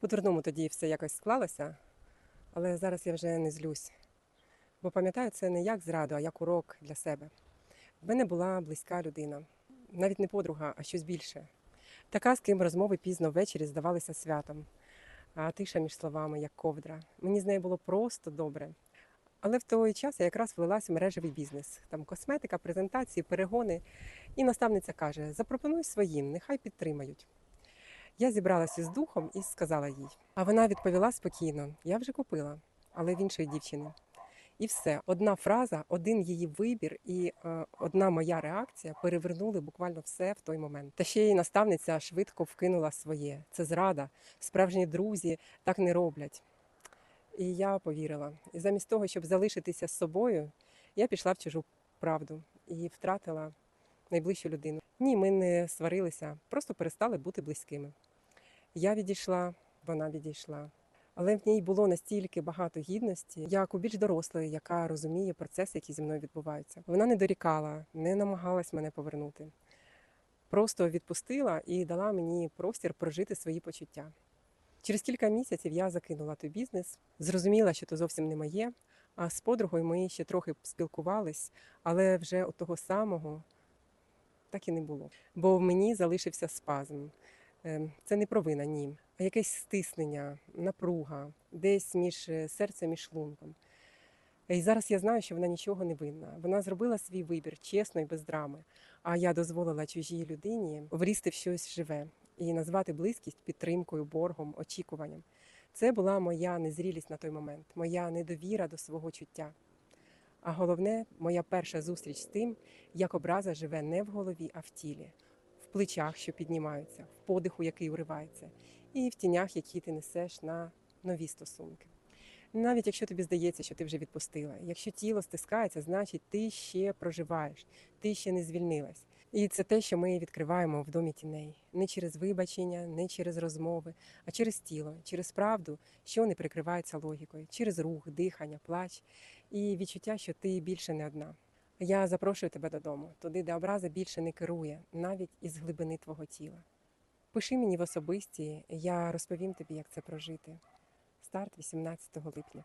По-дурному тоді все якось склалося, але зараз я вже не злюсь. Бо пам'ятаю це не як зраду, а як урок для себе. В мене була близька людина, навіть не подруга, а щось більше. Така, з ким розмови пізно ввечері здавалися святом, а тиша між словами, як ковдра. Мені з нею було просто добре. Але в той час я якраз влилась в мережевий бізнес. Там косметика, презентації, перегони. І наставниця каже: запропонуй своїм, нехай підтримають. Я зібралася з духом і сказала їй. А вона відповіла спокійно: я вже купила, але в іншої дівчини. І все, одна фраза, один її вибір і е, одна моя реакція перевернули буквально все в той момент. Та ще й наставниця швидко вкинула своє. Це зрада. Справжні друзі так не роблять. І я повірила. І замість того, щоб залишитися з собою, я пішла в чужу правду і втратила найближчу людину. Ні, ми не сварилися, просто перестали бути близькими. Я відійшла, вона відійшла. Але в ній було настільки багато гідності, як у більш дорослої, яка розуміє процеси, які зі мною відбуваються. Вона не дорікала, не намагалась мене повернути. Просто відпустила і дала мені простір прожити свої почуття. Через кілька місяців я закинула той бізнес, зрозуміла, що то зовсім не моє. А з подругою ми ще трохи спілкувались, але вже от того самого так і не було. Бо в мені залишився спазм. Ем, Це не провина, ні, а якесь стиснення, напруга, десь між е, серцем і шлунком. І зараз я знаю, що вона нічого не винна. Вона зробила свій вибір чесно і без драми. А я дозволила чужій людині влізти в щось живе і назвати близькість підтримкою, боргом, очікуванням. Це була моя незрілість на той момент, моя недовіра до свого чуття. А головне, моя перша зустріч з тим, як образа живе не в голові, а в тілі, в плечах, що піднімаються, в подиху, який уривається, і в тінях, які ти несеш на нові стосунки. Навіть якщо тобі здається, що ти вже відпустила, якщо тіло стискається, значить ти ще проживаєш, ти ще не звільнилась. І це те, що ми відкриваємо в домі тіней не через вибачення, не через розмови, а через тіло, через правду, що не прикривається логікою, через рух, дихання, плач і відчуття, що ти більше не одна. Я запрошую тебе додому, туди, де образа більше не керує, навіть із глибини твого тіла. Пиши мені в особисті, я розповім тобі, як це прожити. Старт 18 липня.